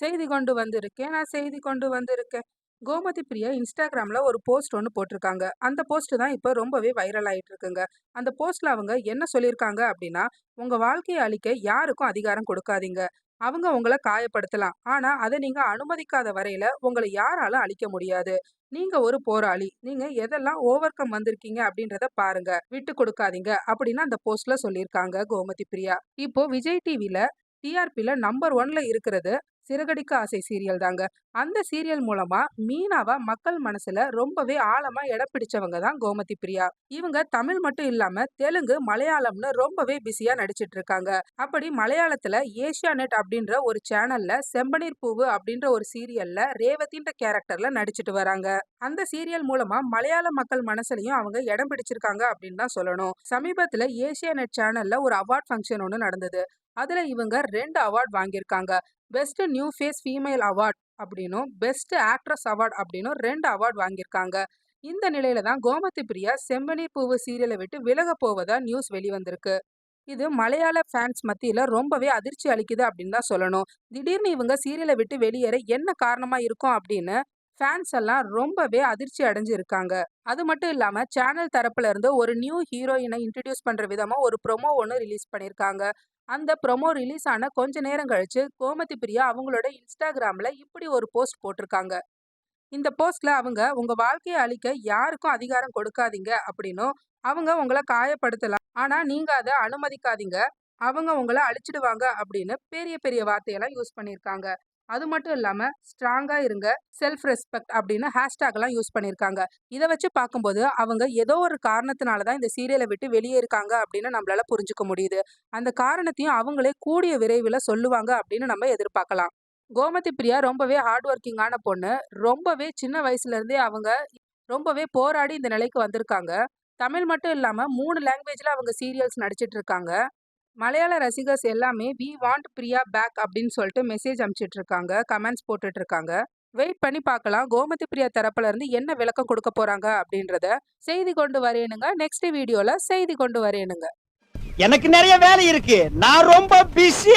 செய்தி கொண்டு வந்திருக்கேன். நான் செய்தி கொண்டு வந்திருக்கேன். கோமதி பிரியா இன்ஸ்டாகிராமில் ஒரு போஸ்ட் ஒன்று போட்டிருக்காங்க. அந்த போஸ்ட் தான் இப்போ ரொம்பவே வைரல் ஆயிட்டு இருக்குங்க அந்த போஸ்ட்டில் அவங்க என்ன சொல்லியிருக்காங்க அப்படின்னா உங்கள் வாழ்க்கையை அழிக்க யாருக்கும் அதிகாரம் கொடுக்காதீங்க. அவங்க உங்களை காயப்படுத்தலாம். ஆனால் அதை நீங்கள் அனுமதிக்காத வரையில் உங்களை யாராலும் அழிக்க முடியாது. நீங்கள் ஒரு போராளி. நீங்கள் எதெல்லாம் ஓவர் கம் வந்திருக்கீங்க அப்படின்றத பாருங்க. விட்டு கொடுக்காதீங்க. அப்படின்னு அந்த போஸ்ட்ல சொல்லியிருக்காங்க கோமதி பிரியா. இப்போ விஜய் டிவியில் டிஆர்பியில் நம்பர் ஒன்ல இருக்கிறது சிறகடிக்க ஆசை சீரியல் தாங்க. அந்த சீரியல் மூலமா மீனாவா மக்கள் மனசுல ரொம்பவே ஆழமா இடம் பிடிச்சவங்க தான் கோமதி பிரியா. இவங்க தமிழ் மட்டும் இல்லாம தெலுங்கு மலையாளம்னு ரொம்பவே பிஸியா நடிச்சிட்டு இருக்காங்க. அப்படி மலையாளத்துல ஏஷியா நெட் அப்படின்ற ஒரு சேனல்ல செம்பனீர் பூவு அப்படின்ற ஒரு சீரியல்ல ரேவதின்ற கேரக்டர்ல நடிச்சிட்டு வராங்க. அந்த சீரியல் மூலமா மலையாள மக்கள் மனசுலயும் அவங்க இடம் பிடிச்சிருக்காங்க அப்படின்னு தான் சொல்லணும். சமீபத்துல ஏஷியா நெட் சேனல்ல ஒரு அவார்ட் ஃபங்க்ஷன் ஒன்று நடந்தது. அதில் இவங்க ரெண்டு அவார்ட் வாங்கியிருக்காங்க. Best new face female award அப்படின்னும் பெஸ்ட் ஆக்ட்ரஸ் அவார்ட் அப்படின்னும் ரெண்டு அவார்ட் வாங்கியிருக்காங்க. இந்த நிலையில தான் கோமதி பிரியா செம்பனீர் பூவு சீரியலை விட்டு விலக போவதா நியூஸ் வெளிவந்திருக்கு. இது மலையாள ஃபேன்ஸ் மத்தியில் ரொம்பவே அதிர்ச்சி அளிக்குது அப்படின்னு தான் சொல்லணும். திடீர்னு இவங்க சீரியலை விட்டு வெளியேற என்ன காரணமாக இருக்கும் அப்படின்னு ஃபேன்ஸ் எல்லாம் ரொம்பவே அதிர்ச்சி அடைஞ்சிருக்காங்க. அது மட்டும் இல்லாமல் சேனல் தரப்புல இருந்து ஒரு நியூ ஹீரோயினை இன்ட்ரடியூஸ் பண்ணுற விதமாக ஒரு ப்ரொமோ ஒன்று ரிலீஸ் பண்ணியிருக்காங்க. அந்த ப்ரொமோ ரிலீஸ் ஆன கொஞ்ச நேரம் கழிச்சு கோமதி பிரியா அவங்களோட இன்ஸ்டாகிராமில் இப்படி ஒரு போஸ்ட் போட்டிருக்காங்க. இந்த போஸ்ட்ல அவங்க உங்க வாழ்க்கையை அழிக்க யாருக்கும் அதிகாரம் கொடுக்காதீங்க அப்படின்னும் அவங்க உங்களை காயப்படுத்தலாம். ஆனா நீங்க அதை அனுமதிக்காதீங்க. அவங்க உங்களை அழிச்சிடுவாங்க அப்படின்னு பெரிய பெரிய வார்த்தையெல்லாம் யூஸ் பண்ணியிருக்காங்க. அது மட்டும் இல்லாமல் ஸ்ட்ராங்காக இருங்க செல்ஃப் ரெஸ்பெக்ட் அப்படின்னு ஹேஷ்டேக்லாம் யூஸ் பண்ணியிருக்காங்க இதை வச்சு பார்க்கும்போது அவங்க ஏதோ ஒரு காரணத்தினால தான் இந்த சீரியலை விட்டு வெளியே இருக்காங்க அப்படின்னு நம்மளால புரிஞ்சுக்க முடியுது. அந்த காரணத்தையும் அவங்களே கூடிய விரைவில் சொல்லுவாங்க அப்படின்னு நம்ம எதிர்பார்க்கலாம். கோமதி பிரியா ரொம்பவே ஹார்ட் ஒர்க்கிங்கான பொண்ணு. ரொம்பவே சின்ன வயசுலேருந்தே அவங்க ரொம்பவே போராடி இந்த நிலைக்கு வந்திருக்காங்க. தமிழ் மட்டும் இல்லாமல் மூணு லாங்குவேஜில் அவங்க சீரியல்ஸ் நடிச்சிட்டு இருக்காங்க. மலையாள ரசிகர்ஸ் எல்லாமே வி வாண்ட் பிரியா பேக் அப்படின்னு சொல்லிட்டு மெசேஜ் அனுப்பிச்சிட்டு இருக்காங்க கமெண்ட்ஸ் போட்டுட்டு இருக்காங்க வெயிட் பண்ணி பார்க்கலாம். கோமதி பிரியா தரப்புல இருந்து என்ன விளக்கம் கொடுக்க போறாங்க அப்படின்றத செய்தி கொண்டு வரேனுங்க. நெக்ஸ்ட் வீடியோல செய்தி கொண்டு வரேனுங்க. எனக்கு நிறைய வேலை இருக்கு. நான் ரொம்ப பிஸி